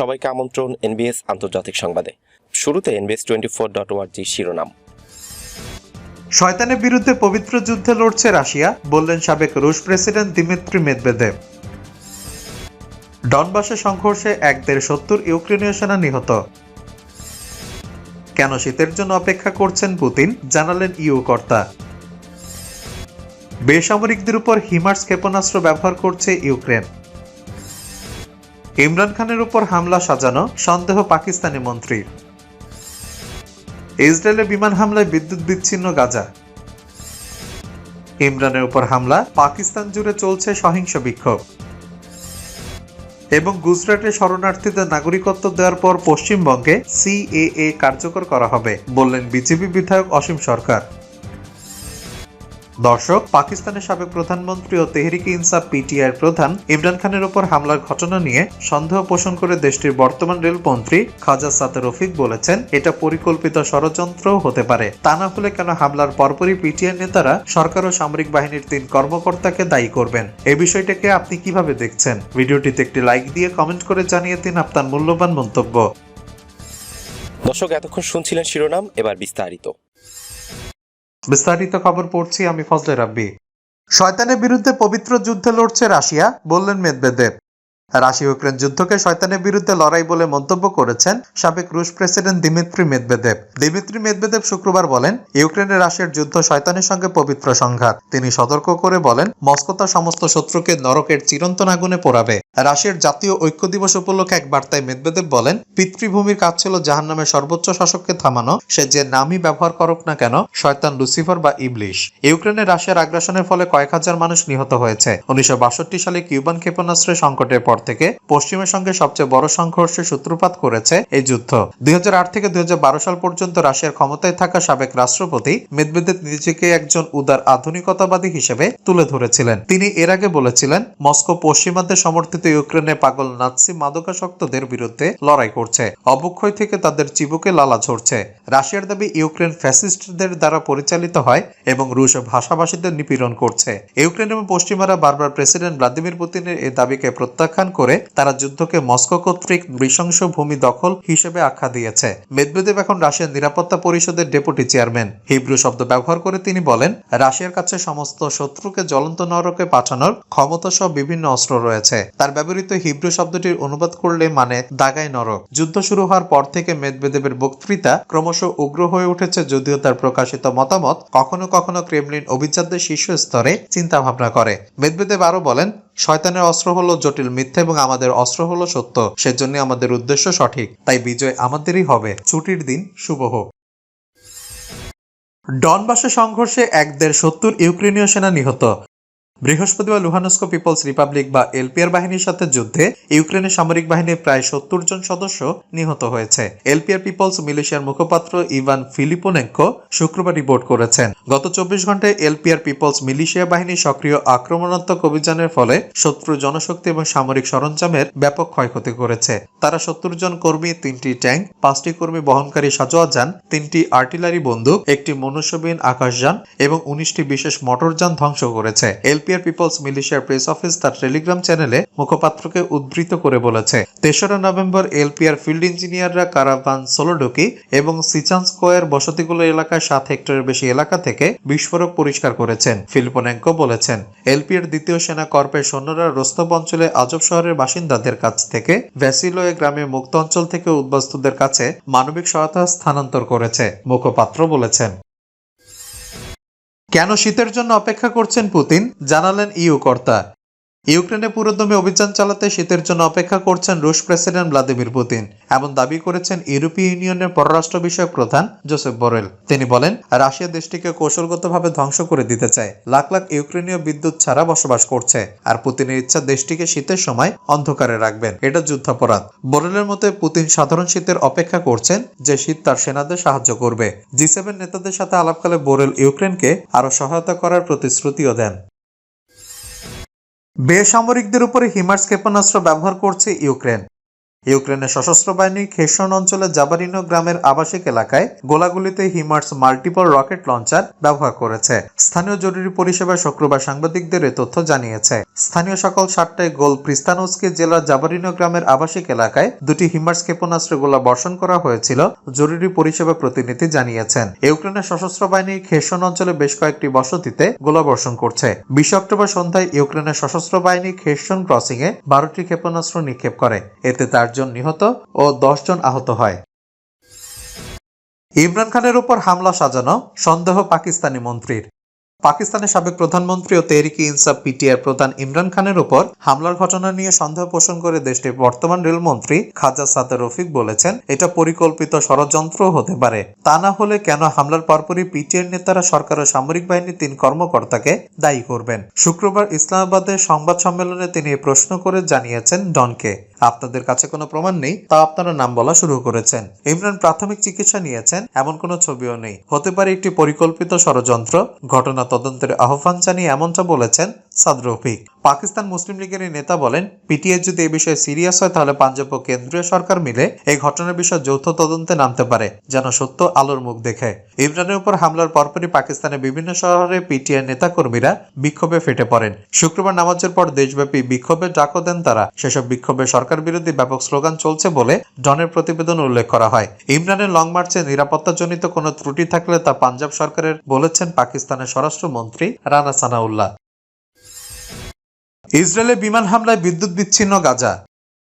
সবাইকে আমন্ত্রণ এনবিএস আন্তর্জাতিক সংবাদে। শুরুতে NBS twenty four dot org শিরোনাম। শয়তানের বিরুদ্ধে পবিত্র যুদ্ধে লড়ছে রাশিয়া, বললেন সাবেক রুশ প্রেসিডেন্ট দিমিত্রি মেদভেদেব ডনবাসে সংঘর্ষে এক দেড় সত্তর ইউক্রেনীয় সেনা নিহত। কেন শীতের জন্য অপেক্ষা করছেন পুতিন, জানালেন ইউ কর্তা। বেসামরিকদের উপর হিমার্স ক্ষেপণাস্ত্র ব্যবহার করছে ইউক্রেন। ইমরান খানের উপর হামলা সাজানো সন্দেহ পাকিস্তানি মন্ত্রীর ইসরায়েলের বিমান হামলায় বিদ্যুৎ বিচ্ছিন্ন গাজা। ইমরানের উপর হামলা পাকিস্তান জুড়ে চলছে সহিংস বিক্ষোভ। এবং গুজরাটে শরণার্থীদের নাগরিকত্ব দেওয়ার পর পশ্চিমবঙ্গে সিএএ কার্যকর করা হবে, বললেন বিজেপি বিধায়ক অসীম সরকার। দর্শক, পাকিস্তানের সাবেক প্রধানমন্ত্রী ও তেহরিকে ইনসাফ পিটিআর প্রধান ইমরান খানের ওপর হামলার ঘটনা নিয়ে সন্দেহ পোষণ করে দেশটির বর্তমান রেলমন্ত্রী খাজা সাতে রফিক বলেছেন, এটা পরিকল্পিত ষড়যন্ত্রও হতে পারে। তা না হলে কেন হামলার পরপরই পিটিআর নেতারা সরকার ও সামরিক বাহিনীর তিন কর্মকর্তাকে দায়ী করবেন? এ বিষয়টাকে আপনি কীভাবে দেখছেন? ভিডিওটিতে একটি লাইক দিয়ে কমেন্ট করে জানিয়ে দিন আপনার মূল্যবান মন্তব্য। দর্শক, এতক্ষণ শুনছিলেন শিরোনাম, এবার বিস্তারিত। বিস্তারিত খবর পড়ছি আমি ফজলে রাব্বি। শয়তানের বিরুদ্ধে পবিত্র যুদ্ধে লড়ছে রাশিয়া বললেন মেদভেদেব রাশিয়া ইউক্রেন যুদ্ধকে শয়তানের বিরুদ্ধে লড়াই বলে মন্তব্য করেছেন সাবেক রুশ president Dmitry Medvedev Dmitry Medvedev শুক্রবার বলেন, ইউক্রেনে রাশিয়ার যুদ্ধ শয়তানের সঙ্গে পবিত্র সংঘাত। তিনি সতর্ক করে বলেন, মস্কো তার সমস্ত শত্রুকে নরকের চিরন্তন আগুনে পোড়াবে। রাশিয়ার জাতীয় ঐক্য দিবস উপলক্ষে এক বার্তায় মেদভেদেব বলেন, পিতৃভূমির কাজ ছিল জাহান্নামের সর্বোচ্চ শাসককে থামানো, সে যে নামই ব্যবহার করুক না কেন, শয়তান লুসিফার বা ইবলিশ। ইউক্রেনে রাশিয়ার আগ্রাসনের ফলে কয়েক হাজার মানুষ নিহত হয়েছে। উনিশশো বাষট্টি সালে কিউবান ক্ষেপণাস্ত্রের সংকটের পর থেকে পশ্চিমের সঙ্গে সবচেয়ে বড় সংঘর্ষের সূত্রপাত করেছে এই যুদ্ধ। দুই হাজার আট থেকে দুই সাল পর্যন্ত রাশিয়ার ক্ষমতায় থাকা সাবেক রাষ্ট্রপতি মেদভেদেব নিজেকে একজন উদার আধুনিকতাবাদী হিসেবে তুলে ধরেছিলেন। তিনি এর আগে বলেছিলেন, মস্কো পশ্চিমাদের সমর্থিত ইউক্রেনে পাগল নাৎসি মাদকাসক্তদের বিরুদ্ধে লড়াই করছে। অবক্ষয় থেকে তাদের চিবুকে লালা ঝরছে। রাশিয়ার দাবি ইউক্রেন ফ্যাসিস্টদের দ্বারা পরিচালিত হয় এবং রুশ ভাষাভাষীদের নিপীড়ন করছে। ইউক্রেন এবং পশ্চিমারা বারবার প্রেসিডেন্ট ভ্লাদিমির পুতিনের এই দাবিকে প্রত্যাখ্যান করে তারা যুদ্ধকে মস্কো কর্তৃক নৃশংস ভূমি দখল হিসেবে আখ্যা দিয়েছে। মেদভেদেব এখন রাশিয়ার নিরাপত্তা পরিষদের ডেপুটি চেয়ারম্যান। হিব্রু শব্দ ব্যবহার করে তিনি বলেন, রাশিয়ার কাছে সমস্ত শত্রুকে জ্বলন্ত নরকে পাঠানোর ক্ষমতা সহ বিভিন্ন অস্ত্র রয়েছে। তার ব্যবহৃত হিব্রু শব্দটির অনুবাদ করলে মানে দাগাই নরক। যুদ্ধ শুরু হওয়ার পর থেকে মেদবেদেবের বক্তৃতা ক্রমশ উগ্র হয়ে উঠেছে যদিও তার প্রকাশিত মতামত কখনো কখনো ক্রেমলিন অভিজাতদের শীর্ষ স্তরে চিন্তা ভাবনা করে। মেদবেদেব আরও বলেন শয়তানের অস্ত্র হলো জটিল মিথ্যা এবং আমাদের অস্ত্র হলো সত্য। সেজন্য আমাদের উদ্দেশ্য সঠিক, তাই বিজয় আমাদেরই হবে। ছুটির দিন শুভ হোক। ডনবাসে সংঘর্ষে এক দেড় সত্তর ইউক্রেনীয় সেনা নিহত। বৃহস্পতিবার লুহানস্কো পিপলস রিপাবলিক বা এলপিআর বাহিনীর সাথে যুদ্ধে ইউক্রেনের সামরিক বাহিনীর প্রায় সত্তর জন সদস্য নিহত হয়েছে। এলপিআর পিপলস মিলিশিয়ার মুখপাত্র ইভান ফিলিপোনেঙ্কো শুক্রবার রিপোর্ট করেছেন। গত চব্বিশ ঘন্টায় এলপিআর পিপলস মিলিশিয়া বাহিনীর সক্রিয় আক্রমণাত্মক অভিযানের ফলে শত্রু জনশক্তি এবং সামরিক সরঞ্জামের ব্যাপক ক্ষয়ক্ষতি করেছে। তারা সত্তর জন কর্মী, তিনটি ট্যাঙ্ক, পাঁচটি কর্মী বহনকারী সাজোয়া যান, তিনটি আর্টিলারি বন্দুক, একটি মনুষ্যবিহীন আকাশযান এবং উনিশটি বিশেষ মোটরযান ধ্বংস করেছে। এলপিআর পিপলস মিলিশিয়ার প্রেস অফিস তার টেলিগ্রাম চ্যানেলে মুখপাত্রকে উদ্ধৃত করে বলেছে। তেসরা নভেম্বর এলপিআর ফিল্ড ইঞ্জিনিয়াররা কারাভান সোলোডোকি এবং সিচান স্কোয়ার বসতিগুলো এলাকায় সাত হেক্টরের বেশি এলাকা থেকে বিস্ফোরক পরিষ্কার করেছেন, ফিলিপোনেঙ্কো বলেছেন। এলপিআর দ্বিতীয় সেনা কর্পের সৈন্যরা রোস্তব অঞ্চলে আজব শহরের বাসিন্দাদের কাছ থেকে ভ্যাসিলোয়ে গ্রামে মুক্ত অঞ্চল থেকে উদ্বাস্তুদের কাছে মানবিক সহায়তা স্থানান্তর করেছে, মুখপাত্র বলেছেন। কেন শীতের জন্য অপেক্ষা করছেন পুতিন? জানালেন ইউ কর্তা। ইউক্রেনে পুরোদমে অভিযান চালাতে শীতের জন্য অপেক্ষা করছেন রুশ প্রেসিডেন্ট ভ্লাদিমির পুতিন। এমন দাবি করেছেন ইউরোপীয় ইউনিয়নের পররাষ্ট্র বিষয়ক প্রধান জোসেফ বোরেল। তিনি বলেন, রাশিয়া দেশটিকে কৌশলগতভাবে ধ্বংস করে দিতে চায়। লাখ লাখ ইউক্রেনীয় বিদ্যুৎ ছাড়া বসবাস করছে, আর পুতিনের ইচ্ছা দেশটিকে শীতের সময় অন্ধকারে রাখবেন। এটা যুদ্ধাপরাধ। বোরেলের মতে, পুতিন সাধারণ শীতের অপেক্ষা করছেন যে শীত তার সেনাদের সাহায্য করবে। জি সেভেন নেতাদের সাথে আলাপকালে বোরেল ইউক্রেনকে আরও সহায়তা করার প্রতিশ্রুতিও দেন। বেসামরিকদের উপরে হিমার্স ক্ষেপণাস্ত্র ব্যবহার করছে ইউক্রেন। ইউক্রেনের সশস্ত্র বাহিনী খেসন অঞ্চলের জাবারিনো গ্রামের আবাসিক এলাকায় গোলাগুলিতে হিমার্স মাল্টিপল রকেট লঞ্চার ব্যবহার করেছে। স্থানীয় জরুরি পরিষেবা শুক্রবার সাংবাদিকদের এ তথ্য জানিয়েছে। স্থানীয় সকাল সাতটায় গোল প্রিস্তানস্কি জেলার জাবারিনো গ্রামের আবাসিক এলাকায় দুটি হিমার্স ক্ষেপণাস্ত্র গোলা বর্ষণ করা হয়েছিল, জরুরি পরিষেবা প্রতিনিধি জানিয়েছেন। ইউক্রেনের সশস্ত্র বাহিনী খেসন অঞ্চলে বেশ কয়েকটি বসতিতে গোলা বর্ষণ করছে। বিশ অক্টোবর সন্ধ্যায় ইউক্রেনের সশস্ত্র বাহিনী খেসন ক্রসিং এ বারোটি ক্ষেপণাস্ত্র নিক্ষেপ করে। এতে চারজন নিহত ও দশজন আহত হয়। ইমরান খানের উপর হামলা সাজানো সন্দেহ পাকিস্তানি মন্ত্রীর। পাকিস্তানের সাবেক প্রধানমন্ত্রী ও তেহরিকি ইনসাফ পিটিআর প্রধান ইমরান খানের উপর হামলার ঘটনা নিয়ে সন্দেহ পোষণ করে দেশটির বর্তমান রেলমন্ত্রী খাজা সাদার রফিক বলেছেন, এটা পরিকল্পিত ষড়যন্ত্র হতে পারে। তা না হলে কেন হামলার পরপরই পিটিআর নেতারা সরকার ও সামরিক বাহিনীর তিন কর্মকর্তাকে দায়ী করবেন? শুক্রবার ইসলামাবাদে সংবাদ সম্মেলনে তিনি এ প্রশ্ন করে জানিয়েছেন ডনকে। আপনাদের কাছে কোনো প্রমাণ নেই তা আপনারা নাম বলা শুরু করেছেন। ইমরান প্রাথমিক চিকিৎসা নিয়েছেন, এমন কোনো ছবিও নেই। হতে পারে একটি পরিকল্পিত ষড়যন্ত্র, ঘটনা তদন্তের আহ্বান জানিয়ে এমনটা বলেছেন সাদ রফিক। পাকিস্তান মুসলিম লীগের এই নেতা বলেন পিটিএ যদি এই বিষয়ে সিরিয়াস হয়, তাহলে পাঞ্জাব ও কেন্দ্রীয় সরকার মিলে এই ঘটনার বিষয়ে যৌথ তদন্তে নামতে পারে, যেন সত্য আলোর মুখ দেখে। ইমরানের উপর হামলার পরপরই পাকিস্তানের বিভিন্ন শহরে পিটিআই নেতাকর্মীরা বিক্ষোভে ফেটে পড়েন। শুক্রবার নামাজের পর দেশব্যাপী বিক্ষোভের ডাকও দেন তারা। সেসব বিক্ষোভে সরকার বিরোধী ব্যাপক স্লোগান চলছে বলে ডনের প্রতিবেদন উল্লেখ করা হয়। ইমরানের লং মার্চে নিরাপত্তাজনিত কোনো ত্রুটি থাকলে তা পাঞ্জাব সরকারের বলেছেন পাকিস্তানের স্বরাষ্ট্রমন্ত্রী রানা সানাউল্লাহ। ইসরায়েলে বিমান হামলায় বিদ্যুৎ বিচ্ছিন্ন গাজা।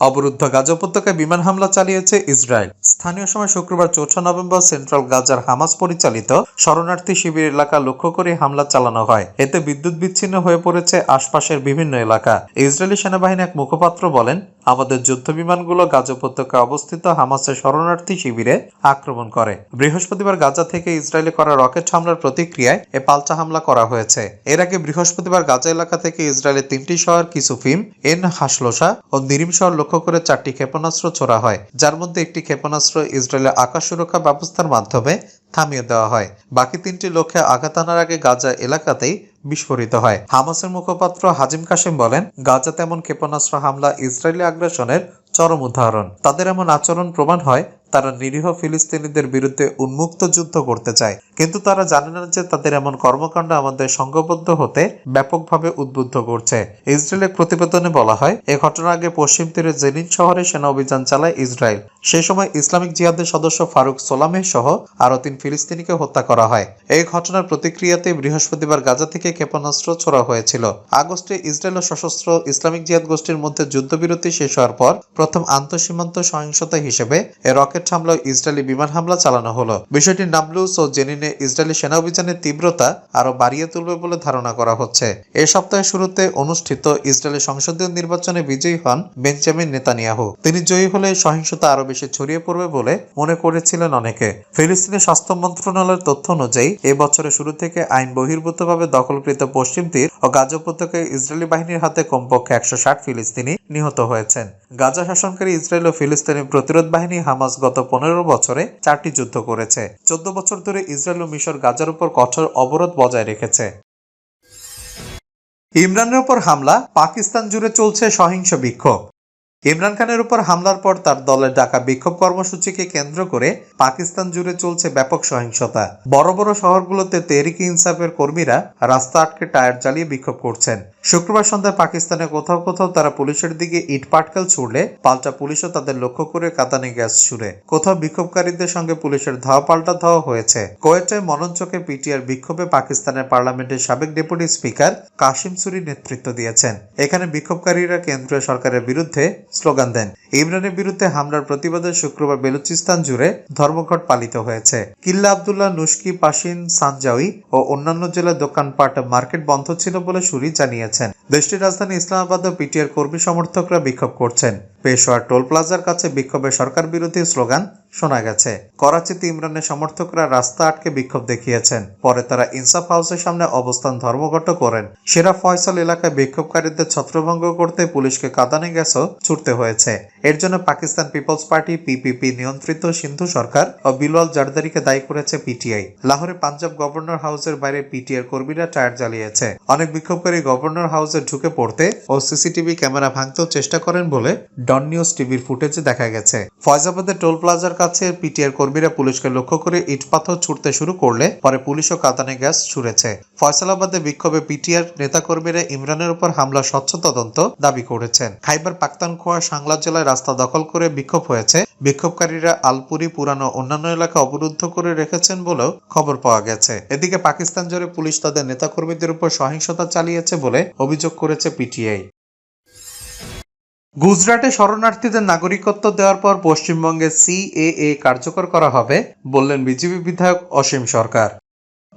অবরুদ্ধ গাজা উপত্যকায় বিমান হামলা চালিয়েছে ইসরায়েল। স্থানীয় সময় শুক্রবার চৌঠা নভেম্বর সেন্ট্রাল গাজার হামাস পরিচালিত শরণার্থী শিবির এলাকা লক্ষ্য করে হামলা চালানো হয়। এতে বিদ্যুৎ বিচ্ছিন্ন হয়ে পড়েছে আশপাশের বিভিন্ন এলাকা। ইসরায়েলি সেনাবাহিনী এক মুখপাত্র বলেন আমাদের যুদ্ধ বিমানগুলো গাজা উপত্যকায় অবস্থিত হামাসের শরণার্থী শিবিরে আক্রমণ করে। বৃহস্পতিবার গাজা থেকে ইসরায়েলে করা রকেট হামলার প্রতিক্রিয়ায় এ পাল্টা হামলা করা হয়েছে। এর আগে বৃহস্পতিবার গাজা এলাকা থেকে ইসরায়েলের তিনটি শহর কিসুফিম, এন হাসলোসা ও নিরিম শহর লক্ষ্য করে চারটি ক্ষেপণাস্ত্র ছোড়া হয়, যার মধ্যে একটি ক্ষেপণাস্ত্র ইসরায়েলের আকাশ সুরক্ষা ব্যবস্থার মাধ্যমে থামিয়ে দেওয়া হয়। বাকি তিনটি লক্ষ্যে আঘাত আনার আগে গাজা এলাকাতেই বিস্ফোরিত হয়। হামাসের মুখপাত্র হাজিম কাসেম বলেন, গাজা তেমন ক্ষেপণাস্ত্র হামলা ইসরায়েলি আগ্রাসনের চরম উদাহরণ। তাদের এমন আচরণ প্রমাণ হয়, তারা নিরীহ ফিলিস্তিনিদের বিরুদ্ধে উন্মুক্ত যুদ্ধ করতে চায়। কিন্তু তারা জানে না যে তাদের এমন কর্মকাণ্ড আমাদের সংঘবদ্ধ হতে ব্যাপকভাবে উদ্বুদ্ধ করছে। ইসরায়েলের প্রতিবেদনে বলা হয়, এ ঘটনার আগে পশ্চিম তীরে জেনিন শহরে সেনা অভিযান চালায় ইসরায়েল। সে সময় ইসলামিক জিহাদের সদস্য ফারুক সোলামেহ সহ আরও তিন ফিলিস্তিনিকে হত্যা করা হয়। এই ঘটনার প্রতিক্রিয়াতে বৃহস্পতিবার গাজা থেকে ক্ষেপণাস্ত্র ছোড়া হয়েছিল। আগস্টে ইসরায়েল সশস্ত্র ইসলামিক জিহাদ গোষ্ঠীর মধ্যে যুদ্ধবিরতি শেষ হওয়ার পর প্রথম আন্তঃসীমান্ত সহিংসতা হিসেবে এ রকেট হামলা ইসরায়েলি বিমান হামলা চালানো হলো। বিষয়টি নাবলুস ও জেনিনে ইসরায়েলি সেনা অভিযানের তীব্রতা আরও বাড়িয়ে তুলবে বলে ধারণা করা হচ্ছে। এ সপ্তাহের শুরুতে অনুষ্ঠিত ইসরায়েলের সংসদীয় নির্বাচনে বিজয়ী হন বেঞ্জামিন নেতানিয়াহু। তিনি জয়ী হলে সহিংসতা আরও বেশি ছড়িয়ে পড়বে বলে মনে করেছিলেন অনেকে। ফিলিস্তিনের স্বাস্থ্য মন্ত্রণালয়ের তথ্য অনুযায়ী, এ বছরের শুরু থেকে আইন বহির্ভূতভাবে দখলকৃত পশ্চিম তীর ও গাজা উপত্যকায় ইসরায়েলি বাহিনীর হাতে কমপক্ষে একশো ষাট ফিলিস্তিনি নিহত হয়েছেন। গাজা শাসনকারী ইসরায়েল ও ফিলিস্তিনি প্রতিরোধ বাহিনী হামাস গত পনেরো বছরে চারটি যুদ্ধ করেছে। চোদ্দ বছর ধরে ইসরায়েল ও মিশর গাজার উপর কঠোর অবরোধ বজায় রেখেছে। ইমরানের ওপর হামলা, পাকিস্তান জুড়ে চলছে সহিংস বিক্ষোভ। ইমরান খানের উপর হামলার পর তার দলের ডাকা বিক্ষোভ কর্মসূচিকে কেন্দ্র করে পাকিস্তান জুড়ে চলছে ব্যাপক সহিংসতা। বড় বড় শহরগুলোতে তেহরিক ইনসাফের কর্মীরা রাস্তা আটকে টায়ার জ্বালিয়ে বিক্ষোভ করছেন। শুক্রবার সন্ধ্যায় পাকিস্তানে কোথাও কোথাও তারা পুলিশের দিকে ইট পাটকেল ছুড়লে পাল্টা পুলিশও তাদের লক্ষ্য করে কাতানে গ্যাস ছুড়ে। কোথাও বিক্ষোভকারীদের সঙ্গে পুলিশের ধাওয়া পাল্টা ধাওয়া হয়েছে। কোয়েটায় মননচকে পিটিআর বিক্ষোভে পাকিস্তানের পার্লামেন্টের সাবেক ডেপুটি স্পিকার কাশিম সুরি নেতৃত্ব দিয়েছেন। এখানে বিক্ষোভকারীরা কেন্দ্রীয় সরকারের বিরুদ্ধে স্লোগান দেন। ইমরানের বিরুদ্ধে হামলার প্রতিবাদে শুক্রবার বেলুচিস্তান জুড়ে ধর্মঘট পালিত হয়েছে। কিল্লা আবদুল্লাহ নুস্কি পাশিন সানজাউই ও অন্যান্য জেলার দোকানপাট মার্কেট বন্ধ ছিল বলে সুরি জানিয়েছেন। দেশটির রাজধানী ইসলামাবাদ ও পিটিআর কর্মী সমর্থকরা বিক্ষোভ করছেন। পেশোয়ার টোল প্লাজার কাছে বিক্ষোভে সরকার বিরোধী স্লোগান শোনা গেছে। করাচিতে ইমরানের সমর্থকরা রাস্তা আটকে বিক্ষোভ দেখিয়েছেন। পরে তারা ইনসাফ হাউসের সামনে অবস্থান ধর্মঘট করেন। সেরা ফয়সাল এলাকায় বিক্ষোভকারীদের ছত্রভঙ্গ করতে পুলিশকে কাঁদানে গ্যাসও ছুটতে হয়েছে। এর জন্য পাকিস্তান পিপলস পার্টি, পিপিপি, নিয়ন্ত্রিত সিন্ধু সরকার ও বিলওয়াল জারদারিকে দায়ী করেছে পিটিআই। লাহোরে পাঞ্জাব গভর্নর হাউসের বাইরে পিটিআর কর্মীরা টায়ার জ্বালিয়েছে। অনেক বিক্ষোভকারী গভর্নর হাউসে ঢুকে পড়তে ও সিসিটিভি ক্যামেরা ভাঙতেও চেষ্টা করেন বলে ডন নিউজ টিভির ফুটেজে দেখা গেছে। ফয়জাবাদের টোল প্লাজার কাছে পিটিআর কর্মীরা পুলিশকে লক্ষ্য করে ইট পাথর ছুটতে শুরু করলে পরে পুলিশও কাতানে গ্যাস ছুড়েছে। ফয়সালাবাদে বিক্ষোভে পিটিআর নেতাকর্মীরা ইমরানের উপর হামলা স্বচ্ছ তদন্ত দাবি করেছেন। খাইবার পাক্তানখোয়া সাংলা জেলায় রাস্তা দখল করে বিক্ষোভ হয়েছে। বিক্ষোভকারীরা আলপুরি, পুরানো, অন্যান্য এলাকা অবরুদ্ধ করে রেখেছেন বলেও খবর পাওয়া গেছে। এদিকে পাকিস্তান জুড়ে পুলিশ তাদের নেতাকর্মীদের উপর সহিংসতা চালিয়েছে বলে অভিযোগ করেছে পিটিআই। গুজরাটে শরণার্থীদের নাগরিকত্ব দেওয়ার পর পশ্চিমবঙ্গে সিএএ কার্যকর করা হবে বললেন বিজেপি বিধায়ক অসীম সরকার।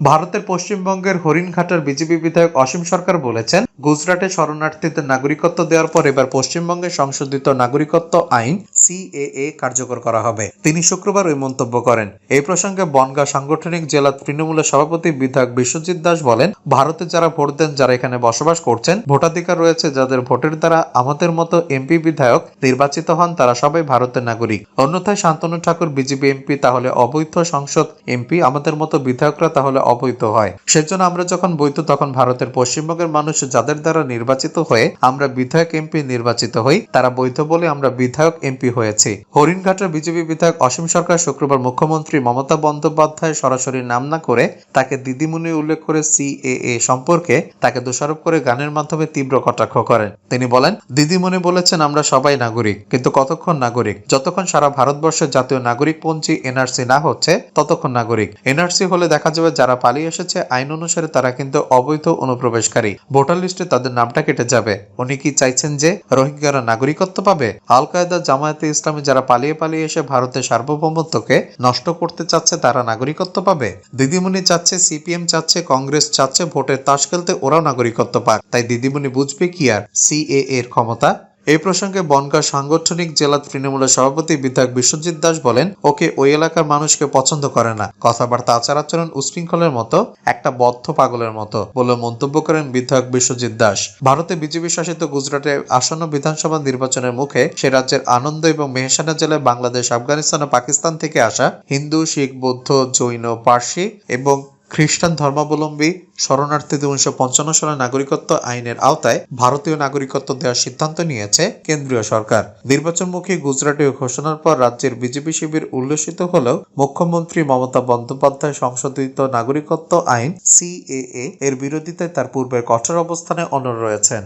ভারতের পশ্চিমবঙ্গের হরিণঘাটার বিজেপি বিধায়ক অসীম সরকার বলেছেন, গুজরাটে শরণার্থীদের নাগরিকত্ব দেওয়ার পর এবার পশ্চিমবঙ্গে সংশোধিত নাগরিকত্ব আইন সিএএ কার্যকর করা হবে। তিনি শুক্রবার ওই মন্তব্য করেন। এই প্রসঙ্গে বনগাঁ সাংগঠনিক জেলা তৃণমূলের সভাপতি বিধায়ক বিশ্বজিৎ দাস বলেন, ভারতে যারা ভোট দেন, যারা এখানে বসবাস করছেন, ভোটাধিকার রয়েছে যাদের ভোটের দ্বারা আমাদের মতো এমপি বিধায়ক নির্বাচিত হন, তারা সবাই ভারতের নাগরিক। অন্যথায় শান্তনু ঠাকুর বিজেপি এমপি, তাহলে অবৈধ সংসদ এমপি, আমাদের মতো বিধায়করা তাহলে অবৈধ হয়। সেজন্য আমরা যখন বৈধ, তখন ভারতের পশ্চিমবঙ্গের মানুষ যাদের দ্বারা নির্বাচিত হয়ে আমরা বিধায়ক এমপি নির্বাচিত হই, তারা বৈধ বলে আমরা বিধায়ক এমপি হয়েছি। হরিণঘাটের বিজেপি বিধায়ক অসীম সরকার শুক্রবার মুখ্যমন্ত্রী মমতা বন্দ্যোপাধ্যায় সরাসরি নাম না করে তাকে দিদিমণি উল্লেখ করে সিএএ সম্পর্কে তাকে দোষারোপ করে গানের মাধ্যমে তীব্র কটাক্ষ করেন। তিনি বলেন, দিদিমণি বলেছেন আমরা সবাই নাগরিক, কিন্তু কতক্ষণ নাগরিক? যতক্ষণ সারা ভারতবর্ষের জাতীয় নাগরিক পঞ্জি এনআরসি না হচ্ছে, ততক্ষণ নাগরিক। এনআরসি হলে দেখা যাবে যারা পালিয়ে এসেছে, আইন অনুসারে তারা কিন্তু অবৈধ অনুপ্রবেশকারী। ভোটার লিস্টে তাদের নামটা কেটে যাবে। উনি কি চাইছেন যে রোহিঙ্গারা নাগরিকত্ব পাবে? আল কায়দা জামায়াতে ইসলামী যারা পালিয়ে পালিয়ে এসে ভারতের সার্বভৌমত্বকে নষ্ট করতে চাচ্ছে, তারা নাগরিকত্ব পাবে? দিদিমণি চাচ্ছে, সিপিএম চাচ্ছে, কংগ্রেস চাচ্ছে, ভোটের তাস খেলতে ওরাও নাগরিকত্ব পাক। তাই দিদিমণি বুঝবে কি আর? সিএ এর ক্ষমতা? এই প্রসঙ্গে বনগাঁ সাংগঠনিক জেলা তৃণমূলের সভাপতি বিধায়ক বিশ্বজিৎ দাস বলেন, ওকে ওই এলাকার মানুষকে পছন্দ করে না। কথাবার্তা, আচার আচরণ উশৃঙ্খলের মতো, একটা বদ্ধ পাগলের মতো বলে মন্তব্য করেন বিধায়ক বিশ্বজিৎ দাস। ভারতে বিজেপি শাসিত গুজরাটে আসন্ন বিধানসভা নির্বাচনের মুখে সে রাজ্যের আনন্দ এবং মেহসানা জেলায় বাংলাদেশ, আফগানিস্তান ও পাকিস্তান থেকে আসা হিন্দু, শিখ, বৌদ্ধ, জৈন, পার্সি এবং খ্রিস্টান ধর্মাবলম্বী শরণার্থীদের উনিশশো পঞ্চান্ন সালের নাগরিকত্ব আইনের আওতায় ভারতীয় নাগরিকত্ব দেওয়ার সিদ্ধান্ত নিয়েছে কেন্দ্রীয় সরকার। নির্বাচনমুখী গুজরাটে ঘোষণার পর রাজ্যের বিজেপি শিবির উল্লসিত হলেও মুখ্যমন্ত্রী মমতা বন্দ্যোপাধ্যায় সংশোধিত নাগরিকত্ব আইন সিএএ এর বিরোধিতায় তার পূর্বের কঠোর অবস্থানে অনড় রয়েছেন।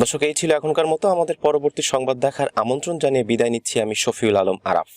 দর্শক, এই ছিল এখনকার মতো। আমাদের পরবর্তী সংবাদ দেখার আমন্ত্রণ জানিয়ে বিদায় নিচ্ছি আমি শফিউল আলম আরাফ।